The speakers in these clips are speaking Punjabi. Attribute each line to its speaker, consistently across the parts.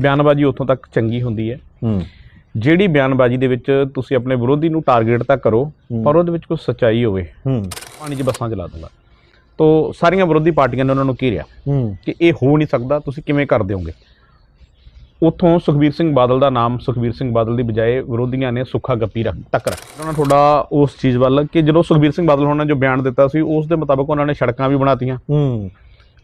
Speaker 1: ਬਿਆਨਬਾਜ਼ੀ ਉੱਥੋਂ ਤੱਕ ਚੰਗੀ ਹੁੰਦੀ ਹੈ।
Speaker 2: ਹੂੰ।
Speaker 1: ਜਿਹੜੀ ਬਿਆਨਬਾਜ਼ੀ ਦੇ ਵਿੱਚ ਤੁਸੀਂ ਆਪਣੇ ਵਿਰੋਧੀ ਨੂੰ ਟਾਰਗੇਟ ਤਾਂ ਕਰੋ। ਪਰ ਉਹਦੇ ਵਿੱਚ ਕੋਈ ਸੱਚਾਈ ਹੋਵੇ।
Speaker 2: ਹੂੰ।
Speaker 1: ਪਾਣੀ 'ਚ ਬੱਸਾਂ ਚਲਾ ਦੂੰਗਾ। ਤੋ ਸਾਰੀਆਂ ਵਿਰੋਧੀ ਪਾਰਟੀਆਂ ਨੇ ਉਹਨਾਂ ਨੂੰ ਘੇਰਿਆ ਕਿ ਇਹ ਹੋ ਨਹੀਂ ਸਕਦਾ ਤੁਸੀਂ ਕਿਵੇਂ ਕਰ ਦਿਓਗੇ ਉੱਥੋਂ ਸੁਖਬੀਰ ਸਿੰਘ ਬਾਦਲ ਦਾ ਨਾਮ ਸੁਖਬੀਰ ਸਿੰਘ ਬਾਦਲ ਦੀ ਬਜਾਏ ਵਿਰੋਧੀਆਂ ਨੇ ਸੁੱਖਾ ਗੱਪੀ ਰੱਖ ਟੱਕਰ ਉਹਨਾਂ ਨੇ ਤੁਹਾਡਾ ਉਸ ਚੀਜ਼ ਵੱਲ ਕਿ ਜਦੋਂ ਸੁਖਬੀਰ ਸਿੰਘ ਬਾਦਲ ਹੋਣਾ ਨੇ ਜੋ ਬਿਆਨ ਦਿੱਤਾ ਸੀ ਉਸ ਦੇ ਮੁਤਾਬਕ ਉਹਨਾਂ ਨੇ ਸੜਕਾਂ ਵੀ ਬਣਾਤੀਆਂ।
Speaker 2: ਹੂੰ।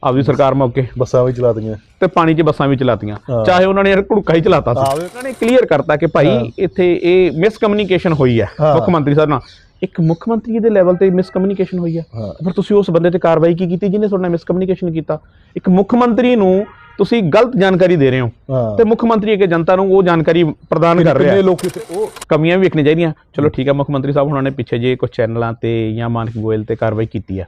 Speaker 1: ਆਪਦੀ ਸਰਕਾਰ ਮੌਕੇ।
Speaker 2: ਬੱਸਾਂ ਵੀ ਚਲਾ ਦਈਆਂ
Speaker 1: ਤੇ ਪਾਣੀ 'ਚ ਬੱਸਾਂ ਵੀ ਚਲਾਤੀਆਂ।
Speaker 2: ਹਾਂ।
Speaker 1: ਚਾਹੇ ਉਹਨਾਂ ਨੇ ਯਾਰ ਘੜੁੱਕਾ ਹੀ ਚਲਾਤਾ ਸੀ।
Speaker 2: ਆਵੇ।
Speaker 1: ਉਹਨਾਂ ਨੇ ਕਲੀਅਰ ਕਰਤਾ ਕਿ ਭਾਈ ਇੱਥੇ ਇਹ ਮਿਸਕਮਿਊਨੀਕੇਸ਼ਨ ਹੋਈ ਹੈ
Speaker 2: ਹਾਂ।
Speaker 1: ਮੁੱਖ ਮੰਤਰੀ ਸਾਹਿਬ ਨਾਲ। ਇੱਕ ਮੁੱਖ ਮੰਤਰੀ ਦੇ ਲੈਵਲ ਤੇ ਮਿਸਕਮਿਊਨੀਕੇਸ਼ਨ ਹੋਈ ਹੈ।
Speaker 2: ਹਾਂ।
Speaker 1: ਪਰ ਤੁਸੀਂ ਉਸ ਬੰਦੇ ਤੇ ਕਾਰਵਾਈ ਕੀ ਕੀਤੀ ਜਿਹਨੇ ਤੁਹਾਡੇ ਨਾਲ ਮਿਸਕਮਿਊਨੀਕੇਸ਼ਨ ਕੀਤਾ? ਇੱਕ ਮੁੱਖ ਮੰਤਰੀ ਨੂੰ ਤੁਸੀਂ ਗਲਤ ਜਾਣਕਾਰੀ ਦੇ ਰਹੇ ਹੋ। ਤੇ ਮੁੱਖ ਮੰਤਰੀ ਅੱਗੇ ਜਨਤਾ ਨੂੰ ਉਹ ਜਾਣਕਾਰੀ ਪ੍ਰਦਾਨ ਕਰ ਰਿਹਾ।
Speaker 2: ਕਿੰਨੇ
Speaker 1: ਹੈ।
Speaker 2: ਲੋਕ
Speaker 1: ਉਹ ਕਮੀਆਂ ਵੀ ਵੇਖਣੀਆਂ ਚਾਹੀਦੀਆਂ। ਚਲੋ ਠੀਕ ਹੈ ਮੁੱਖ ਮੰਤਰੀ ਸਾਹਿਬ ਉਹਨਾਂ ਨੇ ਪਿੱਛੇ ਜੇ ਕੁਝ ਚੈਨਲਾਂ ਤੇ ਜਾਂ ਮਾਨਕ ਗੋਇਲ ਤੇ ਕਾਰਵਾਈ ਕੀਤੀ ਆ।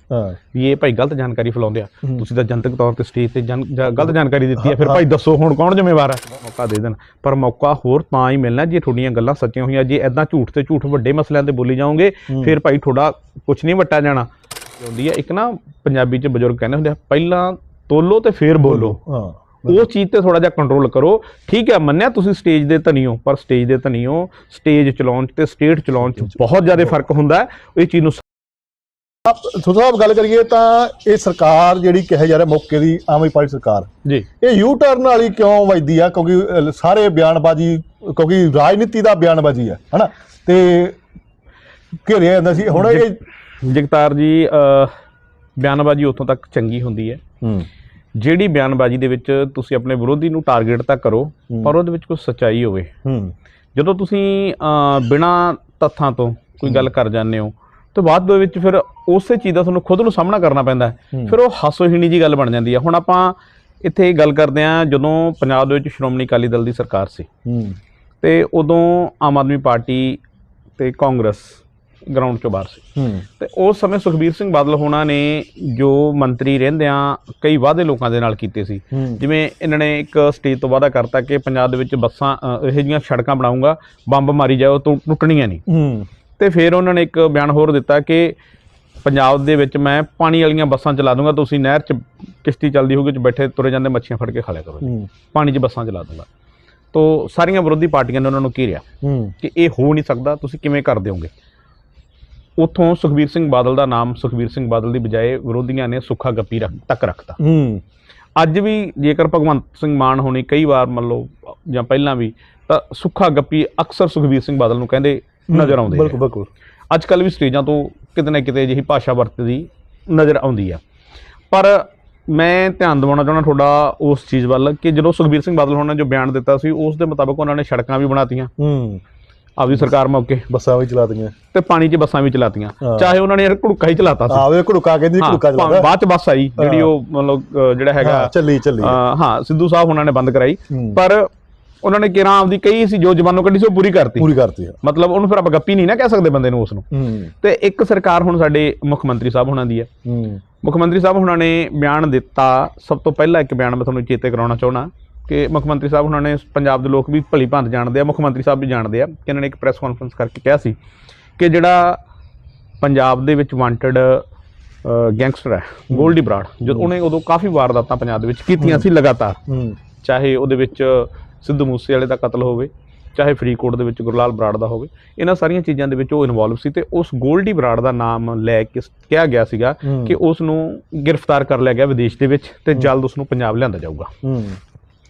Speaker 1: ਵੀ ਇਹ ਭਾਈ ਗਲਤ ਜਾਣਕਾਰੀ ਫੈਲਾਉਂਦੇ ਆ। ਤੁਸੀਂ ਤਾਂ ਜਨਤਕ ਤੌਰ ਤੇ ਸਟੇਜ ਤੇ ਗਲਤ ਜਾਣਕਾਰੀ ਦਿੱਤੀ ਹੈ ਫਿਰ ਭਾਈ ਦੱਸੋ ਹੁਣ ਕੌਣ ਜ਼ਿੰਮੇਵਾਰ ਹੈ ਮੌਕਾ ਦੇ ਦੇਣ। ਪਰ ਮੌਕਾ ਹੋਰ ਤਾਂ ਹੀ ਮਿਲਣਾ ਜੇ ਤੁਹਾਡੀਆਂ ਗੱਲਾਂ ਸੱਚੀਆਂ ਹੋਈਆਂ। ਜੇ ਐਦਾਂ ਝੂਠ ਤੇ ਝੂਠ ਵੱਡੇ ਮਸਲਿਆਂ ਤੇ ਬੋਲੀ ਜਾਓਗੇ ਫਿਰ ਭਾਈ ਤੁਹਾਡਾ ਕੁਝ ਨਹੀਂ ਵੱਟਾ ਜਾਣਾ। ਹੁੰਦੀ ਹੈ ਇੱਕ ਨਾ ਪੰਜਾਬੀ ਚ ਬਜ਼ੁਰਗ ਕਹਿੰਦੇ ਹੁੰਦੇ ਆ ਪਹਿਲਾਂ ਤੋਲੋ ਤੇ ਫਿਰ ਬੋਲੋ।
Speaker 2: ਹਾਂ
Speaker 1: ਉਹ ਚੀਜ਼ ਤੇ ਥੋੜਾ ਜਿਹਾ ਕੰਟਰੋਲ ਕਰੋ। ਠੀਕ ਹੈ ਮੰਨਿਆ ਤੁਸੀਂ ਸਟੇਜ ਦੇ ਧਨੀ ਹੋ ਪਰ ਸਟੇਜ ਦੇ ਧਨੀ ਹੋ ਸਟੇਜ ਚਲਾਉਣ ਤੇ ਸਟੇਟ ਚਲਾਉਣ 'ਚ ਬਹੁਤ ਜ਼ਿਆਦਾ ਫ਼ਰਕ ਹੁੰਦਾ ਹੈ। ਇਹ ਚੀਜ਼ ਨੂੰ
Speaker 2: ਸੋ ਸਾਹਿਬ ਗੱਲ ਕਰੀਏ ਤਾਂ ਇਹ ਸਰਕਾਰ ਜਿਹੜੀ ਕਿਹਾ ਜਾ ਰਿਹਾ ਮੌਕੇ ਦੀ ਆਮ ਆਦਮੀ ਪਾਰਟੀ ਸਰਕਾਰ।
Speaker 1: ਜੀ।
Speaker 2: ਇਹ ਯੂ ਟਰਨ ਵਾਲੀ ਕਿਉਂ ਵੱਜਦੀ ਆ? ਕਿਉਂਕਿ ਸਾਰੇ ਬਿਆਨਬਾਜ਼ੀ ਕਿਉਂਕਿ ਰਾਜਨੀਤੀ ਦਾ ਬਿਆਨਬਾਜ਼ੀ ਆ ਹਨਾ? ਤੇ ਘੇਰਿਆ ਜਾਂਦਾ ਸੀ। ਹੁਣ ਇਹ
Speaker 1: ਜਗਤਾਰ ਜੀ ਬਿਆਨਬਾਜ਼ੀ ਉੱਥੋਂ ਤੱਕ ਚੰਗੀ ਹੁੰਦੀ ਹੂੰ। ਜਿਹੜੀ ਬਿਆਨਬਾਜ਼ੀ ਦੇ ਵਿੱਚ ਤੁਸੀਂ ਆਪਣੇ ਵਿਰੋਧੀ ਨੂੰ ਟਾਰਗੇਟ ਤਾਂ ਕਰੋ। ਪਰ ਉਹਦੇ ਵਿੱਚ ਕੋਈ ਸੱਚਾਈ ਹੋਵੇ।
Speaker 2: ਹੂੰ।
Speaker 1: ਜਦੋਂ ਤੁਸੀਂ ਬਿਨਾਂ ਤੱਥਾਂ ਤੋਂ ਕੋਈ ਗੱਲ ਕਰ ਜਾਂਦੇ ਹੋ ਤੇ ਬਾਅਦ ਦੇ ਵਿੱਚ ਫਿਰ ਉਸੇ ਚੀਜ਼ ਦਾ ਤੁਹਾਨੂੰ ਖੁਦ ਨੂੰ ਸਾਹਮਣਾ ਕਰਨਾ ਪੈਂਦਾ। ਫਿਰ ਉਹ ਹਾਸੋਹੀਣੀ ਜੀ ਗੱਲ ਬਣ ਜਾਂਦੀ ਹੈ। ਹੁਣ ਆਪਾਂ ਇੱਥੇ ਗੱਲ ਕਰਦੇ ਹਾਂ ਜਦੋਂ ਪੰਜਾਬ ਦੇ ਵਿੱਚ ਸ਼੍ਰੋਮਣੀ ਅਕਾਲੀ ਦਲ ਦੀ ਸਰਕਾਰ ਸੀ।
Speaker 2: ਹੂੰ।
Speaker 1: ਤੇ ਉਦੋਂ ਆਮ ਆਦਮੀ ਪਾਰਟੀ ਤੇ ਕਾਂਗਰਸ ਗਰਾਊਂਡ 'ਚੋਂ ਬਾਹਰ ਸੀ। ਤੇ ਉਸ ਸਮੇਂ ਸੁਖਬੀਰ ਸਿੰਘ ਬਾਦਲ ਹੋਣਾ ਨੇ ਜੋ ਮੰਤਰੀ ਰਹਿੰਦਿਆਂ ਕਈ ਵਾਅਦੇ ਲੋਕਾਂ ਦੇ ਨਾਲ ਕੀਤੇ ਸੀ। ਜਿਵੇਂ ਇਹਨਾਂ ਨੇ ਇੱਕ ਸਟੇਜ ਤੋਂ ਵਾਅਦਾ ਕਰਤਾ ਕਿ ਪੰਜਾਬ ਦੇ ਵਿੱਚ ਬੱਸਾਂ ਇਹੋ ਜਿਹੀਆਂ ਸੜਕਾਂ ਬਣਾਉਂਗਾ ਬੰਬ ਮਾਰੀ ਜਾਓ ਤੋਂ ਟੁੱਟਣੀਆਂ ਨਹੀਂ। ਤੇ ਫਿਰ ਉਹਨਾਂ ਨੇ ਇੱਕ ਬਿਆਨ ਹੋਰ ਦਿੱਤਾ ਕਿ ਪੰਜਾਬ ਦੇ ਵਿੱਚ ਮੈਂ ਪਾਣੀ ਵਾਲੀਆਂ ਬੱਸਾਂ ਚਲਾ ਦੂੰਗਾ ਤੁਸੀਂ ਨਹਿਰ 'ਚ ਕਿਸ਼ਤੀ ਚੱਲਦੀ ਹੋਊਗੀ ਚ ਬੈਠੇ ਤੁਰੇ ਜਾਂਦੇ ਮੱਛੀਆਂ ਫੜ ਕੇ ਖਾ ਲਿਆ ਕਰੋ। ਪਾਣੀ 'ਚ ਬੱਸਾਂ ਚਲਾ ਦੂੰਗਾ। ਤੋ ਸਾਰੀਆਂ ਵਿਰੋਧੀ ਪਾਰਟੀਆਂ ਨੇ ਉਹਨਾਂ ਨੂੰ ਘੇਰਿਆ ਕਿ ਇਹ ਹੋ ਨਹੀਂ ਸਕਦਾ ਤੁਸੀਂ ਕਿਵੇਂ ਕਰ ਦਿਓਗੇ? ਉੱਥੋਂ ਸੁਖਬੀਰ ਸਿੰਘ ਬਾਦਲ ਦਾ ਨਾਮ ਸੁਖਬੀਰ ਸਿੰਘ ਬਾਦਲ ਦੀ ਬਜਾਏ ਵਿਰੋਧੀਆਂ ਨੇ ਸੁੱਖਾ ਗੱਪੀ ਰੱਖ ਤੱਕ ਰੱਖਤਾ।
Speaker 2: ਹੂੰ।
Speaker 1: ਅੱਜ ਵੀ ਜੇਕਰ ਭਗਵੰਤ ਸਿੰਘ ਮਾਨ ਹੋਣੀ ਕਈ ਵਾਰ ਮੰਨ ਲਓ ਜਾਂ ਪਹਿਲਾਂ ਵੀ ਤਾਂ ਸੁੱਖਾ ਗੱਪੀ ਅਕਸਰ ਸੁਖਬੀਰ ਸਿੰਘ ਬਾਦਲ ਨੂੰ ਕਹਿੰਦੇ ਨਜ਼ਰ ਆਉਂਦੇ
Speaker 2: ਬਿਲਕੁਲ ਬਿਲਕੁਲ।
Speaker 1: ਅੱਜ ਕੱਲ ਵੀ ਸਟੇਜਾਂ ਤੋਂ ਕਿਤੇ ਨਾ ਕਿਤੇ ਅਜਿਹੀ ਭਾਸ਼ਾ ਵਰਤਦੀ ਨਜ਼ਰ ਆਉਂਦੀ ਆ। ਪਰ ਮੈਂ ਧਿਆਨ ਦਿਵਾਉਣਾ ਚਾਹੁੰਦਾ ਤੁਹਾਡਾ ਉਸ ਚੀਜ਼ ਵੱਲ ਕਿ ਜਦੋਂ ਸੁਖਬੀਰ ਸਿੰਘ ਬਾਦਲ ਹੋਣਾ ਜੋ ਬਿਆਨ ਦਿੱਤਾ ਸੀ ਉਸ ਦੇ ਮੁਤਾਬਕ ਉਹਨਾਂ ਨੇ ਸੜਕਾਂ ਵੀ ਬਣਾਤੀਆਂ।
Speaker 2: ਹੂੰ।
Speaker 1: ਆਪਦੀ ਸਰਕਾਰ ਮੌਕੇ।
Speaker 2: ਬੱਸਾਂ ਵੀ ਚਲਾ ਦਈਆਂ
Speaker 1: ਤੇ ਪਾਣੀ 'ਚ ਬੱਸਾਂ ਵੀ ਚਲਾਤੀਆਂ। ਚਾਹੇ ਉਹਨਾਂ ਨੇ ਘੜੁੱਕਾ ਹੀ ਚਲਾਤਾ ਸੀ।
Speaker 2: ਆਵੇ ਘੜੁਕਾ ਕਹਿੰਦੀ ਘੜੁਕਾ ਚਲਾਦਾ
Speaker 1: ਬਾਅਦ ਚ ਬੱਸ ਆਈ ਜਿਹੜੀ। ਉਹ ਮਤਲਬ ਜਿਹੜਾ ਹੈਗਾ।
Speaker 2: ਚੱਲੀ ਚੱਲੀ।
Speaker 1: ਹਾਂ ਸਿੱਧੂ ਸਾਹਿਬ ਉਹਨਾਂ ਨੇ ਬੰਦ ਕਰਾਈ। ਪਰ ਉਹਨਾਂ ਨੇ ਕਿਰਾਂ ਆਪਦੀ ਕਈ ਸੀ ਜੋ ਜ਼ਬਾਨੋਂ ਕੱਢੀ ਸੀ ਉਹ ਪੂਰੀ ਕਰਤੀ।
Speaker 2: ਪੂਰੀ ਕਰਤੀ
Speaker 1: ਮਤਲਬ ਉਹਨੂੰ ਫਿਰ ਆਪਾਂ ਗੱਪੀ ਨਹੀਂ ਨਾ ਕਹਿ ਸਕਦੇ ਬੰਦੇ ਨੂੰ ਉਸ ਨੂੰ। ਤੇ ਇੱਕ ਸਰਕਾਰ ਹੁਣ ਸਾਡੇ ਮੁੱਖ ਮੰਤਰੀ ਸਾਹਿਬ ਹੁਣਾਂ ਦੀ ਹੈ। ਮੁੱਖ ਮੰਤਰੀ ਸਾਹਿਬ ਹੁਣਾਂ ਨੇ ਬਿਆਨ ਦਿੱਤਾ। ਸਭ ਤੋਂ ਪਹਿਲਾਂ ਇੱਕ ਬਿਆਨ ਮੈਂ ਤੁਹਾਨੂੰ ਚੇਤੇ ਕਰਾਉਣਾ ਚਾਹੁੰਦਾ। ਕਿ ਮੁੱਖ ਮੰਤਰੀ ਸਾਹਿਬ ਹੁਣਾਂ ਨੇ ਪੰਜਾਬ ਦੇ ਲੋਕ ਵੀ ਭਲੀ ਭਾਂਤ ਜਾਣਦੇ ਆ ਮੁੱਖ ਮੰਤਰੀ ਸਾਹਿਬ ਵੀ ਜਾਣਦੇ ਆ ਕਿ ਇਹਨਾਂ ਨੇ ਇੱਕ ਪ੍ਰੈਸ ਕਾਨਫਰੰਸ ਕਰਕੇ ਕਿਹਾ ਸੀ ਕਿ ਜਿਹੜਾ ਪੰਜਾਬ ਦੇ ਵਿੱਚ ਵਾਂਟਡ ਗੈਂਗਸਟਰ ਹੈ ਗੋਲਡੀ ਬਰਾੜ ਜਦੋਂ ਉਹਨੇ ਉਦੋਂ ਕਾਫੀ ਵਾਰਦਾਤਾਂ ਪੰਜਾਬ ਦੇ ਵਿੱਚ ਕੀਤੀਆਂ ਸੀ ਲਗਾਤਾਰ। ਚਾਹੇ ਉਹਦੇ ਵਿੱਚ ਸਿੱਧੂ ਮੂਸੇ ਵਾਲੇ ਦਾ ਕਤਲ ਹੋਵੇ ਚਾਹੇ ਫਰੀਦਕੋਟ ਦੇ ਵਿੱਚ ਗੁਰਲਾਲ ਬਰਾੜ ਦਾ ਹੋਵੇ ਇਹਨਾਂ ਸਾਰੀਆਂ ਚੀਜ਼ਾਂ ਦੇ ਵਿੱਚ ਉਹ ਇਨਵੋਲਵ ਸੀ ਤੇ ਉਸ ਗੋਲਡੀ ਬਰਾੜ ਦਾ ਨਾਮ ਲੈ ਕੇ ਕਿਹਾ ਗਿਆ ਸੀਗਾ। ਕਿ ਉਸ ਨੂੰ ਗ੍ਰਿਫਤਾਰ ਕਰ ਲਿਆ ਗਿਆ ਵਿਦੇਸ਼ ਦੇ ਵਿੱਚ ਤੇ ਜਲਦ ਉਸ ਨੂੰ ਪੰਜਾਬ ਲਿਆਂਦਾ ਜਾਊਗਾ।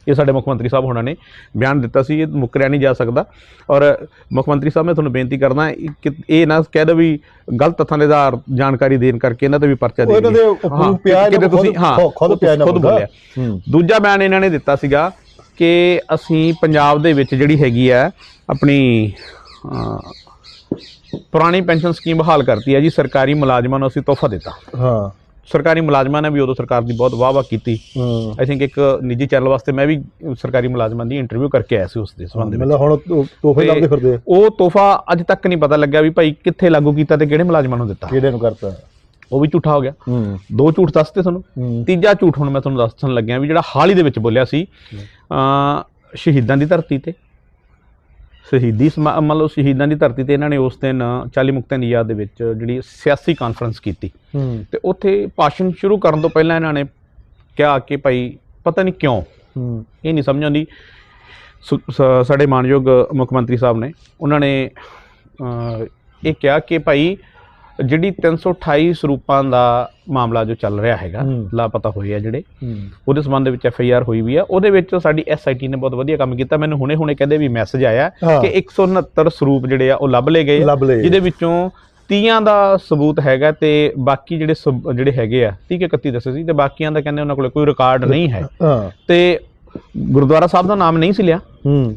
Speaker 1: ਇਹ ਸਾਡੇ ਮੁੱਖ ਮੰਤਰੀ ਸਾਹਿਬ ਹੋਣਾ ਨੇ ਬਿਆਨ ਦਿੱਤਾ ਸੀ ਇਹ ਮੁੱਕਰਿਆ ਨਹੀਂ ਜਾ ਸਕਦਾ। ਔਰ ਮੁੱਖ ਮੰਤਰੀ ਸਾਹਿਬ ਮੈਂ ਤੁਹਾਨੂੰ ਬੇਨਤੀ ਕਰਦਾ ਕਿ ਇਹ ਨਾ ਕਹਿ ਦਿਓ ਵੀ ਗਲਤ ਤੱਥਾਂ ਦੇ ਆਧਾਰ ਜਾਣਕਾਰੀ ਦੇਣ ਕਰਕੇ ਇਹਨਾਂ ਤੇ ਵੀ ਪਰਚਾ ਦੇ
Speaker 2: ਦੇ
Speaker 1: ਹਾਂ, ਕਿਤੇ
Speaker 2: ਨੂੰ
Speaker 1: ਤੁਸੀਂ ਹਾਂ
Speaker 2: ਖੁਦ ਪਿਆ ਇਹਨਾਂ
Speaker 1: ਖੁਦ
Speaker 2: ਬੰਦਾ।
Speaker 1: ਬੋਲਿਆ।
Speaker 2: ਹੂੰ।
Speaker 1: ਦੂਜਾ ਬਿਆਨ ਇਹਨਾਂ ਨੇ ਦਿੱਤਾ ਸੀਗਾ ਕਿ ਅਸੀਂ ਪੰਜਾਬ ਦੇ ਵਿੱਚ ਜਿਹੜੀ ਹੈਗੀ ਆ ਆਪਣੀ ਪੁਰਾਣੀ ਪੈਨਸ਼ਨ ਸਕੀਮ ਬਹਾਲ ਕਰਤੀ ਹੈ ਜੀ ਸਰਕਾਰੀ ਮੁਲਾਜ਼ਮਾਂ ਨੂੰ ਅਸੀਂ ਤੋਹਫਾ ਦਿੱਤਾ।
Speaker 2: ਹਾਂ।
Speaker 1: ਸਰਕਾਰੀ ਮੁਲਾਜ਼ਮਾਂ ਨੇ ਵੀ ਉਦੋਂ ਸਰਕਾਰ ਦੀ ਬਹੁਤ ਵਾਹ-ਵਾਹ ਕੀਤੀ। ਆਈ ਥਿੰਕ ਇੱਕ ਨਿੱਜੀ ਚੈਨਲ ਵਾਸਤੇ ਮੈਂ ਵੀ ਸਰਕਾਰੀ ਮੁਲਾਜ਼ਮਾਂ ਦੀ ਇੰਟਰਵਿਊ ਕਰਕੇ ਆਇਆ ਸੀ ਉਸ ਦੇ ਸੰਬੰਧ ਵਿੱਚ।
Speaker 2: ਮਤਲਬ ਹੁਣ ਤੋਹਫੇ ਲੱਭਦੇ ਫਿਰਦੇ ਆ।
Speaker 1: ਉਹ ਤੋਹਫਾ ਅੱਜ ਤੱਕ ਨਹੀਂ ਪਤਾ ਲੱਗਿਆ ਵੀ ਭਾਈ ਕਿੱਥੇ ਲਾਗੂ ਕੀਤਾ ਤੇ ਕਿਹੜੇ ਮੁਲਾਜ਼ਮਾਂ ਨੂੰ ਦਿੱਤਾ।
Speaker 2: ਕਿਹੜੇ ਨੂੰ ਕਰਤਾ।
Speaker 1: ਉਹ ਵੀ ਝੂਠਾ ਹੋ ਗਿਆ। ਦੋ ਝੂਠ ਦੱਸਤੇ ਤੁਹਾਨੂੰ। ਤੀਜਾ ਝੂਠ ਹੁਣ ਮੈਂ ਤੁਹਾਨੂੰ ਦੱਸਣ ਲੱਗਿਆ ਵੀ ਜਿਹੜਾ ਹਾਲ ਹੀ ਦੇ ਵਿੱਚ ਬੋਲਿਆ ਸੀ ਅ ਸ਼ਹੀਦਾਂ ਦੀ ਧਰਤੀ ਤੇ। ਸ਼ਹੀਦੀ ਸਮਾ- ਮੰਨ ਲਓ ਸ਼ਹੀਦਾਂ ਦੀ ਧਰਤੀ ਤੇ ਇਹਨਾਂ ਨੇ ਉਸ ਦਿਨ 40 ਮੁਕਤਿਆਂ ਦੀ ਯਾਦ ਦੇ ਵਿੱਚ ਜਿਹੜੀ ਸਿਆਸੀ ਕਾਨਫਰੰਸ ਕੀਤੀ। ਤੇ ਉੱਥੇ ਭਾਸ਼ਣ ਸ਼ੁਰੂ ਕਰਨ ਤੋਂ ਪਹਿਲਾਂ ਇਹਨਾਂ ਨੇ ਕਿਹਾ ਕਿ ਭਾਈ ਪਤਾ ਨਹੀਂ ਕਿਉਂ ਇਹ ਨਹੀਂ ਸਮਝ ਆਉਂਦੀ। ਸਾਡੇ ਮਾਨਯੋਗ ਮੁੱਖ ਮੰਤਰੀ ਸਾਹਿਬ ਨੇ ਉਹਨਾਂ ਨੇ ਇਹ ਕਿਹਾ ਕਿ ਭਾਈ ਜਿਹੜੀ 328 ਸਰੂਪਾਂ ਦਾ ਮਾਮਲਾ ਜੋ ਚੱਲ ਰਿਹਾ ਹੈਗਾ। ਲਾਪਤਾ ਹੋਏ ਆ ਜਿਹੜੇ ਉਹਦੇ ਸੰਬੰਧ ਵਿੱਚ ਐਫ ਆਈ ਆਰ ਹੋਈ ਵੀ ਆ। ਉਹਦੇ ਵਿੱਚ ਸਾਡੀ ਐਸ ਆਈ ਟੀ ਨੇ ਬਹੁਤ ਵਧੀਆ ਕੰਮ ਕੀਤਾ। ਮੈਨੂੰ ਹੁਣੇ ਹੁਣੇ ਕਹਿੰਦੇ ਵੀ ਮੈਸੇਜ ਆਇਆ। ਕਿ 169 ਸਰੂਪ ਜਿਹੜੇ ਆ ਉਹ ਲੱਭ ਲਏ ਗਏ। ਜਿਹਦੇ ਵਿੱਚੋਂ 30 ਦਾ ਸਬੂਤ ਹੈਗਾ ਤੇ ਬਾਕੀ ਜਿਹੜੇ ਜਿਹੜੇ ਹੈਗੇ ਆ 30 ਕਿ 31 ਦੱਸੇ ਸੀ ਤੇ ਬਾਕੀਆਂ ਦਾ ਕਹਿੰਦੇ ਉਹਨਾਂ ਕੋਲ ਕੋਈ ਰਿਕਾਰਡ ਨਹੀਂ ਹੈ।
Speaker 2: ਹਾਂ।
Speaker 1: ਤੇ ਗੁਰਦੁਆਰਾ ਸਾਹਿਬ ਦਾ ਨਾਮ ਨਹੀਂ ਸੀ ਲਿਆ।
Speaker 2: ਹੂੰ।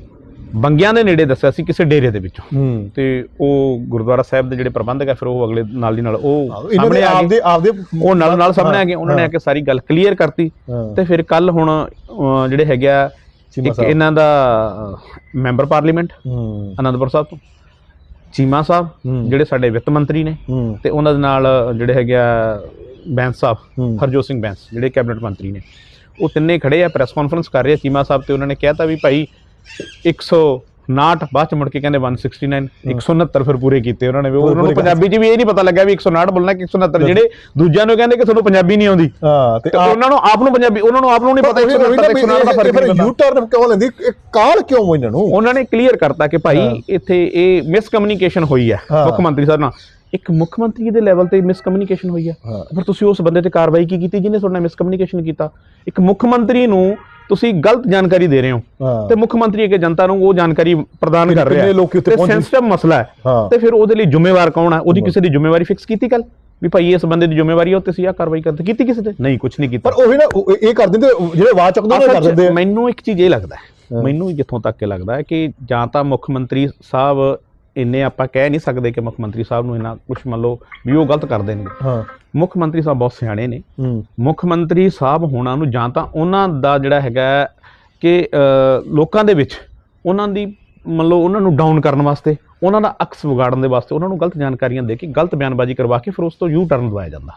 Speaker 1: ਬੰਗਿਆਂ ਦੇ ਨੇੜੇ ਦੱਸਿਆ ਸੀ ਕਿਸੇ ਡੇਰੇ ਦੇ ਵਿੱਚੋਂ।
Speaker 2: ਹੂੰ।
Speaker 1: ਤੇ ਉਹ ਗੁਰਦੁਆਰਾ ਸਾਹਿਬ ਦੇ ਜਿਹੜੇ ਪ੍ਰਬੰਧਕ ਆ ਫਿਰ ਉਹ ਅਗਲੇ ਨਾਲ ਦੀ ਨਾਲ ਉਹ ਸਾਹਮਣੇ ਆ ਗਏ।
Speaker 2: ਆਪਦੇ ਆਪਦੇ
Speaker 1: ਉਹ ਨਾਲ ਨਾਲ ਸਾਹਮਣੇ ਆ ਗਏ ਉਹਨਾਂ ਨੇ ਆ ਕੇ ਸਾਰੀ ਗੱਲ ਕਲੀਅਰ ਕਰਤੀ। ਤੇ ਫਿਰ ਕੱਲ ਹੁਣ ਜਿਹੜੇ ਹੈਗੇ ਆ ਇੱਕ। ਇਹਨਾਂ ਦਾ ਮੈਂਬਰ ਪਾਰਲੀਮੈਂਟ ਅਨੰਦਪੁਰ ਸਾਹਿਬ ਤੋਂ। ਚੀਮਾ ਸਾਹਿਬ। ਜਿਹੜੇ ਸਾਡੇ ਵਿੱਤ ਮੰਤਰੀ ਨੇ ਤੇ ਉਹਨਾਂ ਦੇ ਨਾਲ ਜਿਹੜੇ ਹੈਗੇ ਆ ਬੈਂਸ ਸਾਹਿਬ। ਹਰਜੋਤ ਸਿੰਘ ਬੈਂਸ ਜਿਹੜੇ ਕੈਬਨਿਟ ਮੰਤਰੀ ਨੇ। ਉਹ ਤਿੰਨੇ ਖੜੇ ਆ ਪ੍ਰੈਸ ਕਾਨਫਰੰਸ ਕਰ ਰਹੇ ਆ ਚੀਮਾ ਸਾਹਿਬ ਤੇ ਉਹਨਾਂ ਨੇ ਕਹਿਤਾ ਵੀ ਭਾਈ 159 ਬਾਅਦ ਚ ਮੁੜ ਕੇ ਕਹਿੰਦੇ 169 169 ਫਿਰ ਪੂਰੇ ਕੀਤੇ ਉਹਨਾਂ ਨੇ। ਵੀ ਉਹਨਾਂ ਨੂੰ ਪੰਜਾਬੀ ਚ ਵੀ ਇਹ ਨਹੀਂ ਪਤਾ ਲੱਗਾ ਵੀ 159 ਬੋਲਣਾ ਕਿ 169 ਜਿਹੜੇ ਦੂਜਿਆਂ ਨੂੰ ਕਹਿੰਦੇ ਕਿ ਤੁਹਾਨੂੰ ਪੰਜਾਬੀ ਨਹੀਂ ਆਉਂਦੀ।
Speaker 2: ਹਾਂ ਤੇ
Speaker 1: ਉਹਨਾਂ ਨੂੰ ਆਪ ਨੂੰ ਪੰਜਾਬੀ ਉਹਨਾਂ ਨੂੰ ਆਪ ਨੂੰ ਨਹੀਂ ਪਤਾ 169 ਤੇ 159 ਦਾ ਫ਼ਰਕ ਨਹੀਂ
Speaker 2: ਯੂ ਟਰਨ ਕਿਉਂ ਲੈਂਦੀ? ਇਹ ਕਾਲ ਕਿਉਂ ਇਹਨਾਂ ਨੂੰ?
Speaker 1: ਉਹਨਾਂ ਨੇ ਕਲੀਅਰ ਕਰਤਾ ਕਿ ਭਾਈ ਇੱਥੇ ਇਹ ਮਿਸਕਮਿਊਨੀਕੇਸ਼ਨ ਹੋਈ ਹਾਂ। ਮੁੱਖ ਮੰਤਰੀ ਸਾਹਿਬ ਨਾਲ। ਇੱਕ ਮੁੱਖ ਮੰਤਰੀ ਦੇ ਲੈਵਲ ਤੇ ਮਿਸਕਮਿਊਨੀਕੇਸ਼ਨ ਹੋਈ ਹੈ
Speaker 2: ਹਾਂ।
Speaker 1: ਪਰ ਤੁਸੀਂ ਉਸ ਬੰਦੇ ਤੇ ਕਾਰਵਾਈ ਕੀ ਕੀਤੀ ਜਿਹਨੇ ਤੁਹਾਡੇ ਨਾਲ ਮਿਸਕਮਿਊਨੀਕੇਸ਼ਨ ਕੀਤਾ? ਇੱਕ ਮੁੱਖ ਮੰਤਰੀ ਨੂੰ ਤੁਸੀਂ ਗਲਤ ਜਾਣਕਾਰੀ ਦੇ ਰਹੇ ਹੋ।
Speaker 2: ਹਾਂ।
Speaker 1: ਤੇ ਮੁੱਖ ਮੰਤਰੀ ਅੱਗੇ ਜਨਤਾ ਨੂੰ ਉਹ ਜਾਣਕਾਰੀ ਪ੍ਰਦਾਨ ਕਰ ਰਿਹਾ
Speaker 2: ਕਿੰਨੇ ਲੋਕੀ ਉੱਥੇ ਪਹੁੰਚੇ?
Speaker 1: ਸੈਂਸਿਟਿਵ ਮਸਲਾ ਹੈ।
Speaker 2: ਹਾਂ।
Speaker 1: ਤੇ ਫਿਰ ਉਹਦੇ ਲਈ ਜ਼ਿੰਮੇਵਾਰ ਕੌਣ ਹੈ? ਉਹਦੀ ਕਿਸੇ ਦੀ ਜ਼ਿੰਮੇਵਾਰੀ ਫਿਕਸ ਕੀਤੀ ਕੱਲ ਵੀ ਭਾਈ ਇਸ ਬੰਦੇ ਦੀ ਜ਼ਿੰਮੇਵਾਰੀ ਹੈ ਉਹ ਤੇ ਅਸੀਂ ਆਹ ਕਾਰਵਾਈ ਕਰਦੇ ਕੀਤੀ ਕਿਸੇ ਤੇ? ਨਹੀਂ ਕੁਝ ਨਹੀਂ ਕੀਤਾ।
Speaker 2: ਪਰ ਉਹੀ ਨਾ ਉਹ- ਇਹ ਕਰ ਦਿੰਦੇ ਜਿਹੜੇ ਆਵਾਜ਼ ਚੱਕਦੇ ਉਹਨਾਂ ਕਰ
Speaker 1: ਅਸਲ 'ਚ
Speaker 2: ਦਿੰਦੇ ਆ।
Speaker 1: ਮੈਨੂੰ ਇੱਕ ਚੀਜ਼ ਇਹ ਲੱਗਦਾ ਹੈ। ਮੈਨੂੰ ਜਿੱਥੋਂ ਤੱਕ ਇਹ ਲੱਗਦਾ ਹੈ ਕਿ ਜਾਂ ਤਾਂ ਮੁੱਖ ਮੰਤਰੀ ਸਾਹਿਬ ਇੰਨੇ ਆਪਾਂ ਕਹਿ ਨਹੀਂ ਸਕਦੇ ਕਿ ਮੁੱਖ ਮੰਤਰੀ ਸਾਹਿਬ ਨੂੰ ਇੰਨਾ ਕੁਝ ਮੰਨ ਲਓ ਵੀ ਉਹ ਗਲਤ ਕਰ ਦੇਣਗੇ।
Speaker 2: ਹਾਂ।
Speaker 1: ਮੁੱਖ ਮੰਤਰੀ ਸਾਹਿਬ ਬਹੁਤ ਸਿਆਣੇ ਨੇ। ਮੁੱਖ ਮੰਤਰੀ ਸਾਹਿਬ ਹੋਣਾ ਨੂੰ ਜਾਂ ਤਾਂ ਉਹਨਾਂ ਦਾ ਜਿਹੜਾ ਹੈਗਾ ਕਿ ਲੋਕਾਂ ਦੇ ਵਿੱਚ ਉਹਨਾਂ ਦੀ ਮੰਨ ਲਓ ਉਹਨਾਂ ਨੂੰ ਡਾਊਨ ਕਰਨ ਵਾਸਤੇ ਉਹਨਾਂ ਦਾ ਅਕਸ ਵਿਗਾੜਨ ਦੇ ਵਾਸਤੇ ਉਹਨਾਂ ਨੂੰ ਗਲਤ ਜਾਣਕਾਰੀਆਂ ਦੇ ਕੇ ਗਲਤ ਬਿਆਨਬਾਜ਼ੀ ਕਰਵਾ ਕੇ ਫਿਰ ਉਸ ਤੋਂ ਯੂ ਟਰਨ ਦਵਾਇਆ ਜਾਂਦਾ।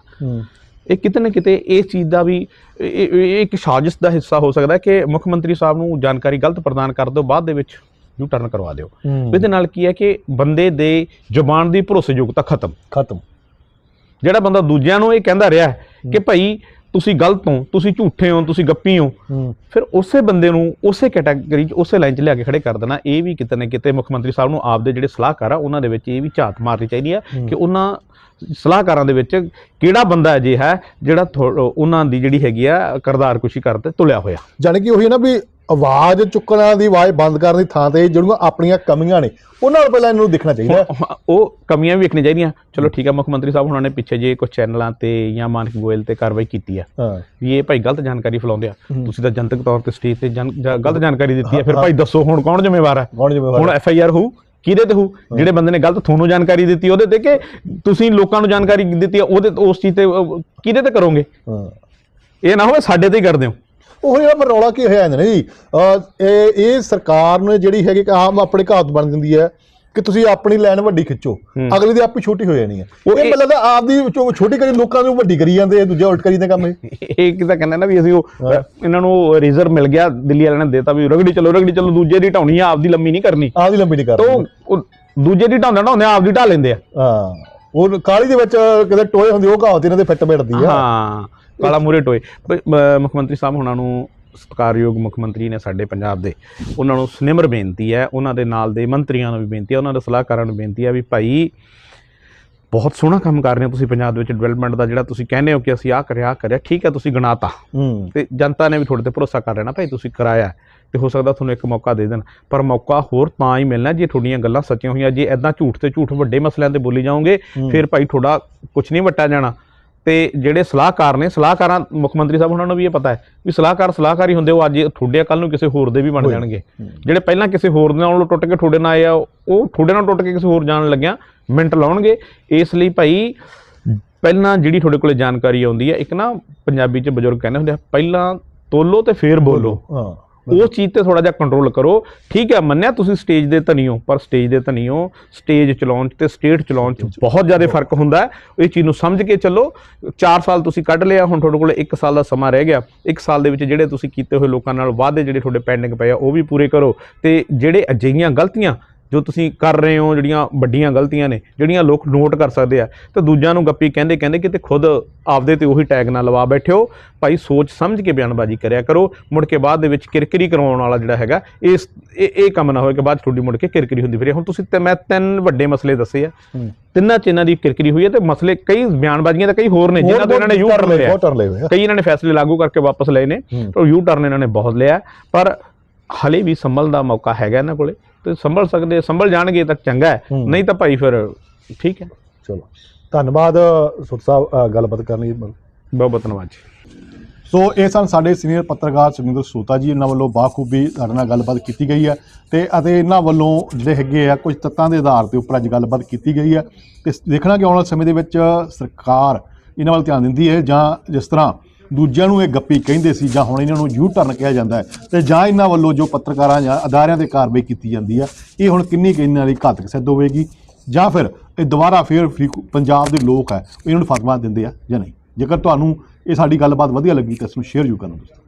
Speaker 1: ਇਹ ਕਿਤੇ ਨਾ ਕਿਤੇ ਇਸ ਚੀਜ਼ ਦਾ ਵੀ ਇਹ- ਇਹ ਇਹ ਇੱਕ ਸਾਜ਼ਿਸ਼ ਦਾ ਹਿੱਸਾ ਹੋ ਸਕਦਾ ਹੈ ਕਿ ਮੁੱਖ ਮੰਤਰੀ ਸਾਹਿਬ ਨੂੰ ਜਾਣਕਾਰੀ ਗਲਤ ਪ੍ਰਦਾਨ ਕਰ ਦਿਓ ਬਾਅਦ ਦੇ ਵਿੱਚ ਯੂ ਟਰਨ ਕਰਵਾ ਦਿਓ। ਇਹਦੇ ਨਾਲ ਕੀ ਹੈ ਕਿ ਬੰਦੇ ਦੇ ਜ਼ੁਬਾਨ ਦੀ ਭਰੋਸੇਯੋਗਤਾ ਖਤਮ।
Speaker 2: ਖਤਮ।
Speaker 1: ਜਿਹੜਾ ਬੰਦਾ ਦੂਜਿਆਂ ਨੂੰ ਇਹ ਕਹਿੰਦਾ ਰਿਹਾ ਕਿ ਭਾਈ ਤੁਸੀਂ ਗਲਤ ਹੋ ਤੁਸੀਂ ਝੂਠੇ ਹੋ ਤੁਸੀਂ ਗੱਪੀ ਹੋ ਫਿਰ ਉਸੇ ਬੰਦੇ ਨੂੰ ਉਸੇ ਕੈਟਾਗਰੀ 'ਚ ਉਸੇ ਲਾਈਨ 'ਚ ਲਿਆ ਕੇ ਖੜੇ ਕਰ ਦੇਣਾ। ਇਹ ਵੀ ਕਿਤੇ ਨਾ ਕਿਤੇ ਮੁੱਖ ਮੰਤਰੀ ਸਾਹਿਬ ਨੂੰ ਆਪਦੇ ਜਿਹੜੇ ਸਲਾਹਕਾਰ ਆ ਉਹਨਾਂ ਦੇ ਵਿੱਚ ਇਹ ਵੀ ਝਾਤ ਮਾਰਨੀ ਚਾਹੀਦੀ ਆ ਕਿ ਉਹਨਾਂ ਸਲਾਹਕਾਰਾਂ ਦੇ ਵਿੱਚ ਕਿਹੜਾ ਬੰਦਾ ਅਜੇ ਹੈ ਜਿਹੜਾ ਉਹਨਾਂ ਦੀ ਜਿਹੜੀ ਹੈਗੀ ਆ ਕਰਦਾਰ ਕੁਸ਼ੀ ਕਰਦੇ ਤੁਲਿਆ ਹੋਇਆ।
Speaker 2: ਜਾਣੀ ਕਿ ਉਹੀ ਨਾ ਵੀ ਆਵਾਜ਼ ਚੁੱਕਣਾ ਦੀ ਆਵਾਜ਼ ਬੰਦ ਕਰਨ ਦੀ ਥਾਂ ਤੇ ਜਿਹੜੀਆਂ ਆਪਣੀਆਂ ਕਮੀਆਂ ਨੇ ਉਹਨਾਂ ਨੂੰ ਪਹਿਲਾਂ ਇਹਨਾਂ ਦੇਖਣਾ ਚਾਹੀਦਾ।
Speaker 1: ਹੁਣ ਉਹ ਕਮੀਆਂ ਵੀ ਵੇਖਣੀਆਂ ਚਾਹੀਦੀਆਂ। ਚਲੋ ਠੀਕ ਆ ਮੁੱਖ ਮੰਤਰੀ ਸਾਹਿਬ ਉਹਨਾਂ ਨੇ ਪਿੱਛੇ ਜੇ ਕੁਝ ਚੈਨਲਾਂ ਤੇ ਜਾਂ ਮਾਨਕ ਗੋਇਲ ਤੇ ਕਾਰਵਾਈ ਕੀਤੀ ਆ।
Speaker 2: ਹਾਂ।
Speaker 1: ਵੀ ਇਹ ਭਾਈ ਗਲਤ ਜਾਣਕਾਰੀ ਫੈਲਾਉਂਦੇ ਆ। ਤੁਸੀਂ ਤਾਂ ਜਨਤਕ ਤੌਰ ਤੇ ਸਟੇਜ ਤੇ ਗਲਤ ਜਾਣਕਾਰੀ ਦਿੱਤੀ ਹੈ ਫਿਰ ਭਾਈ ਦੱਸੋ ਹੁਣ ਕੌਣ ਜ਼ਿੰਮੇਵਾਰ ਹੈ ਹੁਣ ਐਫ ਆਈ ਆਰ ਹੋਊ ਕਿਹਦੇ ਤੇ ਹੋਊ? ਜਿਹੜੇ ਬੰਦੇ ਨੇ ਗਲਤ ਤੁਹਾਨੂੰ ਜਾਣਕਾਰੀ ਦਿੱਤੀ ਉਹਦੇ ਤੇ ਕਿ ਤੁਸੀਂ ਲੋਕਾਂ ਨੂੰ ਜਾਣਕਾਰੀ ਦਿੱਤੀ ਆ ਉਹਦੇ ਉਸ ਚੀਜ਼ ਤੇ ਕਿਹਦੇ ਤੇ ਕਰੋਗੇ?
Speaker 2: ਹਾਂ।
Speaker 1: ਇਹ ਨਾ ਹੋਵੇ ਸਾਡੇ ਤੇ ਹੀ ਕਰਦੇ ਹੋ।
Speaker 2: ਉਹ ਜਿਹੜਾ ਰੌਲਾ ਕੀ ਹੋਇਆ ਜਾਂਦਾ ਨਾ ਜੀ? ਇਹ ਇਹ ਸਰਕਾਰ ਨੇ ਜਿਹੜੀ ਹੈਗੀ ਆਮ ਆਪਣੇ ਕਹਾਵਤ ਬਣ ਜਾਂਦੀ ਹੈ ਕਿ ਤੁਸੀਂ ਆਪਣੀ ਲਾਈਨ ਵੱਡੀ ਖਿੱਚੋ। ਅਗਲੇ ਦੀ ਆਪੀ ਛੋਟੀ ਹੋ ਜਾਣੀ ਹੈ।
Speaker 1: ਉਹ
Speaker 2: ਇਹ
Speaker 1: ਇਹ-
Speaker 2: ਮਤਲਬ ਆਪ ਦੀ ਛੋਟੀ ਕਰੀ ਲੋਕਾਂ ਨੂੰ ਵੱਡੀ ਕਰੀ ਜਾਂਦੇ ਦੂਜੇ ਉਲਟ ਕਰੀ ਜਾਂਦੇ ਕੰਮ ਇਹ।
Speaker 1: ਇਹ ਕਿਤਾ ਕਹਿੰਦਾ ਨਾ ਵੀ ਅਸੀਂ ਉਹ ਇਹਨਾਂ ਨੂੰ ਰਿਜ਼ਰਵ ਮਿਲ ਗਿਆ ਦਿੱਲੀ ਵਾਲਿਆਂ ਨੇ ਦੇਤਾ ਵੀ ਰਗੜੀ ਚਲੋ ਰਗੜੀ ਚਲੋ ਦੂਜੇ ਦੀ ਢਾਉਣੀ ਆ ਆਪਦੀ ਲੰਮੀ ਨਹੀਂ ਕਰਨੀ।
Speaker 2: ਆਪ ਦੀ ਲੰਬੀ ਨਹੀਂ
Speaker 1: ਤਾਂ ਉਹ- ਉਹ ਦੂਜੇ ਦੀ ਢਾਉਂਦੇ ਨਾ ਹੁੰਦੇ ਆਪਦੀ ਢਾ ਲੈਂਦੇ ਆ।
Speaker 2: ਹਾਂ। ਉਹ ਕਾਲੀ ਦੇ ਵਿੱਚ ਕਿਤੇ ਟੋਏ ਹੁੰਦੀ ਉਹ ਕਹਾਵਤ ਇਹਨਾਂ ਦੇ ਫਿੱਟ ਬੈਠਦੀ ਆ।
Speaker 1: ਹਾਂ। ਕਾਲਾ ਮੂਰੇ ਟੋਏ। ਮੁੱਖ ਮੰਤਰੀ ਸਾਹਿਬ ਉਹਨਾਂ ਨੂੰ ਸਤਿਕਾਰਯੋਗ ਮੁੱਖ ਮੰਤਰੀ ਨੇ ਸਾਡੇ ਪੰਜਾਬ ਦੇ। ਉਹਨਾਂ ਨੂੰ ਸਨਿਮਰ ਬੇਨਤੀ ਹੈ ਉਹਨਾਂ ਦੇ ਨਾਲ ਦੇ ਮੰਤਰੀਆਂ ਨੂੰ ਵੀ ਬੇਨਤੀ ਹੈ ਉਹਨਾਂ ਦੇ ਸਲਾਹਕਾਰਾਂ ਨੂੰ ਬੇਨਤੀ ਹੈ ਵੀ ਭਾਈ ਬਹੁਤ ਸੋਹਣਾ ਕੰਮ ਕਰ ਰਹੇ ਹੋ ਤੁਸੀਂ ਪੰਜਾਬ ਦੇ ਵਿੱਚ ਡਿਵੈਲਪਮੈਂਟ ਦਾ ਜਿਹੜਾ ਤੁਸੀਂ ਕਹਿੰਦੇ ਹੋ ਕਿ ਅਸੀਂ ਆਹ ਕਰਿਆ ਕਰਿਆ ਠੀਕ ਹੈ ਤੁਸੀਂ ਗਣਾਤਾ। ਤੇ ਜਨਤਾ ਨੇ ਵੀ ਤੁਹਾਡੇ ਤੇ ਭਰੋਸਾ ਕਰ ਲੈਣਾ ਭਾਈ ਤੁਸੀਂ ਕਰਾਇਆ ਤੇ ਹੋ ਸਕਦਾ ਤੁਹਾਨੂੰ ਇੱਕ ਮੌਕਾ ਦੇ ਦੇਣ। ਪਰ ਮੌਕਾ ਹੋਰ ਤਾਂ ਹੀ ਮਿਲਣਾ ਜੇ ਤੁਹਾਡੀਆਂ ਗੱਲਾਂ ਸੱਚੀਆਂ ਹੋਈਆਂ ਜੇ ਐਦਾਂ ਝੂਠ ਤੇ ਝੂਠ ਵੱਡੇ ਮਸਲਿਆਂ ਤੇ ਬੋਲੀ ਜਾਓਗੇ ਫਿਰ ਭਾਈ ਤੁਹਾਡਾ ਕੁਝ ਨਹੀਂ ਵੱਟਾ ਜਾਣਾ। ਤੇ ਜਿਹੜੇ ਸਲਾਹਕਾਰ ਨੇ ਸਲਾਹਕਾਰਾਂ ਮੁੱਖ ਮੰਤਰੀ ਸਾਹਿਬ ਉਹਨਾਂ ਨੂੰ ਵੀ ਇਹ ਪਤਾ ਹੈ ਵੀ ਸਲਾਹਕਾਰ ਸਲਾਹਕਾਰ ਹੀ ਹੁੰਦੇ ਉਹ ਅੱਜ ਤੁਹਾਡੇ ਕੱਲ ਨੂੰ ਕਿਸੇ ਹੋਰ ਦੇ ਵੀ ਬਣ ਜਾਣਗੇ। ਜਿਹੜੇ ਪਹਿਲਾਂ ਕਿਸੇ ਹੋਰ ਦੇ ਨਾਲੋਂ ਟੁੱਟ ਕੇ ਤੁਹਾਡੇ ਨਾਲ ਆਏ ਆ ਉਹ ਤੁਹਾਡੇ ਨਾਲ ਟੁੱਟ ਕੇ ਕਿਸੇ ਹੋਰ ਜਾਣ ਲੱਗਿਆ ਮਿੰਟ ਲਾਉਣਗੇ। ਇਸ ਲਈ ਭਾਈ ਪਹਿਲਾਂ ਜਿਹੜੀ ਤੁਹਾਡੇ ਕੋਲੇ ਜਾਣਕਾਰੀ ਆਉਂਦੀ ਹੈ ਇੱਕ ਨਾ ਪੰਜਾਬੀ 'ਚ ਬਜ਼ੁਰਗ ਕਹਿੰਦੇ ਹੁੰਦੇ ਆ ਪਹਿਲਾਂ ਤੋਲੋ ਤੇ ਫੇਰ ਬੋਲੋ
Speaker 2: ਹਾਂ।
Speaker 1: ਉਹ ਚੀਜ਼ ਤੇ ਥੋੜਾ ਜਿਹਾ ਕੰਟਰੋਲ ਕਰੋ। ਠੀਕ ਹੈ ਮੰਨਿਆ ਤੁਸੀਂ ਸਟੇਜ ਦੇ ਧਨੀ ਹੋ ਪਰ ਸਟੇਜ ਦੇ ਧਨੀ ਹੋ ਸਟੇਜ ਚਲਾਉਣ ਤੇ ਸਟੇਟ ਚਲਾਉਣ 'ਚ ਬਹੁਤ ਜ਼ਿਆਦਾ ਫ਼ਰਕ ਹੁੰਦਾ ਇਹ ਚੀਜ਼ ਨੂੰ ਸਮਝ ਕੇ ਚੱਲੋ। 4 ਸਾਲ ਤੁਸੀਂ ਕੱਢ ਲਿਆ ਹੁਣ ਤੁਹਾਡੇ ਕੋਲ 1 ਸਾਲ ਦਾ ਸਮਾਂ ਰਹਿ ਗਿਆ। 1 ਸਾਲ ਦੇ ਵਿੱਚ ਜਿਹੜੇ ਤੁਸੀਂ ਕੀਤੇ ਹੋਏ ਲੋਕਾਂ ਨਾਲ ਵਾਅਦੇ ਜਿਹੜੇ ਤੁਹਾਡੇ ਪੈਂਡਿੰਗ ਪਏ ਆ ਉਹ ਵੀ ਪੂਰੇ ਕਰੋ। ਤੇ ਜਿਹੜੇ ਅਜਿਹੀਆਂ ਗਲਤੀਆਂ ਜੋ ਤੁਸੀਂ ਕਰ ਰਹੇ ਹੋ ਜਿਹੜੀਆਂ ਵੱਡੀਆਂ ਗਲਤੀਆਂ ਨੇ ਜਿਹੜੀਆਂ ਲੋਕ ਨੋਟ ਕਰ ਸਕਦੇ ਆ ਤੇ ਦੂਜਿਆਂ ਨੂੰ ਗੱਪੀ ਕਹਿੰਦੇ ਕਹਿੰਦੇ ਕਿ ਤੇ ਖੁਦ ਆਪਦੇ ਤੇ ਉਹੀ ਟੈਗ ਨਾ ਲਵਾ ਬੈਠਿਓ। ਭਾਈ ਸੋਚ ਸਮਝ ਕੇ ਬਿਆਨਬਾਜ਼ੀ ਕਰਿਆ ਕਰੋ। ਮੁੜ ਕੇ ਬਾਅਦ ਦੇ ਵਿੱਚ ਕਿਰਕਿਰੀ ਕਰਵਾਉਣ ਵਾਲਾ ਜਿਹੜਾ ਹੈਗਾ ਇਸ ਇਹ ਇਹ ਕੰਮ ਨਾ ਹੋਏ ਕਿ ਬਾਅਦ ਤੁਹਾਡੀ ਮੁੜ ਕੇ ਕਿਰਕਿਰੀ ਹੁੰਦੀ ਫਿਰੇ। ਹੁਣ ਤੁਸੀਂ ਤੇ ਮੈਂ ਤਿੰਨ ਵੱਡੇ ਮਸਲੇ ਦੱਸੇ ਆ। ਤਿੰਨਾਂ 'ਚ ਇਹਨਾਂ ਦੀ ਕਿਰਕਿਰੀ ਹੋਈ ਹੈ ਤੇ ਮਸਲੇ ਕਈ ਬਿਆਨਬਾਜ਼ੀਆਂ ਤਾਂ ਕਈ ਹੋਰ ਨੇ ਜਿਨ੍ਹਾਂ ਤੋਂ ਇਹਨਾਂ ਨੇ ਯੂ ਟਰਨ ਲਿਆ। ਕਈ ਇਹਨਾਂ ਨੇ ਫੈਸਲੇ ਲਾਗੂ ਕਰਕੇ ਵਾਪਸ ਲਏ ਨੇ। ਤਾਂ ਯੂ ਟਰਨ ਇਹਨਾਂ ਨੇ ਬਹੁਤ ਲਿਆ। ਪਰ ਹਲੇ ਵੀ ਸੰਭਲ ਦਾ ਮੌਕਾ ਹੈਗਾ ਇਹਨਾਂ ਕੋਲੇ। ਤੇ ਸੰਭਲ ਸਕਦੇ ਸੰਭਲ ਜਾਣਗੇ ਤਾਂ ਚੰਗਾ ਹੈ। ਨਹੀਂ ਤਾਂ ਭਾਈ ਫਿਰ ਠੀਕ ਹੈ।
Speaker 2: ਚਲੋ। ਧੰਨਵਾਦ ਸੁਤ ਸਾਹਿਬ ਗੱਲਬਾਤ ਕਰਨ ਲਈ।
Speaker 1: ਬਹੁਤ ਬਹੁਤ ਧੰਨਵਾਦ ਜੀ।
Speaker 2: ਸੋ ਇਹ ਸਨ ਸਾਡੇ ਸੀਨੀਅਰ ਪੱਤਰਕਾਰ ਸੁਰਿੰਦਰ ਸੋਤਾ ਜੀ ਇਹਨਾਂ ਵੱਲੋਂ ਬਾਖੂਬੀ ਸਾਡੇ ਨਾਲ ਗੱਲਬਾਤ ਕੀਤੀ ਗਈ ਹੈ ਤੇ ਅਤੇ ਇਹਨਾਂ ਵੱਲੋਂ ਜਿਹੜੇ ਹੈਗੇ ਆ ਕੁਝ ਤੱਤਾਂ ਦੇ ਆਧਾਰ ਤੇ ਉੱਪਰ ਅੱਜ ਗੱਲਬਾਤ ਕੀਤੀ ਗਈ ਹੈ। ਤੇ ਦੇਖਣਾ ਕਿ ਆਉਣ ਵਾਲੇ ਸਮੇਂ ਦੇ ਵਿੱਚ ਸਰਕਾਰ ਇਹਨਾਂ ਵੱਲ ਧਿਆਨ ਦਿੰਦੀ ਹੈ ਜਾਂ ਜਿਸ ਤਰ੍ਹਾਂ ਦੂਜਿਆਂ ਨੂੰ ਇਹ ਗੱਪੀ ਕਹਿੰਦੇ ਸੀ ਜਾਂ ਹੁਣ ਇਹਨਾਂ ਨੂੰ ਯੂ ਟਰਨ ਕਿਹਾ ਜਾਂਦਾ ਹੈ ਤੇ ਜਾਂ ਇਹਨਾਂ ਵੱਲੋਂ ਜੋ ਪੱਤਰਕਾਰਾਂ ਜਾਂ ਅਦਾਰਿਆਂ ਤੇ ਕਾਰਵਾਈ ਕੀਤੀ ਜਾਂਦੀ ਹੈ, ਇਹ ਹੁਣ ਕਿੰਨੀ ਕੁ ਇਹਨਾਂ ਲਈ ਘਾਤਕ ਸਿੱਧ ਹੋਵੇਗੀ ਜਾਂ ਫਿਰ ਇਹ ਦੁਬਾਰਾ ਫੇਰ ਫਰੀ- ਪੰਜਾਬ ਦੇ ਲੋਕ ਹੈ ਇਹਨਾਂ ਨੂੰ ਫਤਵਾ ਦਿੰਦੇ ਆ ਜਾਂ ਨਹੀਂ? ਜੇਕਰ ਤੁਹਾਨੂੰ ਇਹ ਸਾਡੀ ਗੱਲਬਾਤ ਵਧੀਆ ਲੱਗੀ ਤਾਂ ਇਸ ਨੂੰ ਸ਼ੇਅਰ ਜ਼ਰੂਰ ਕਰਨਾ ਦੋਸਤੋ।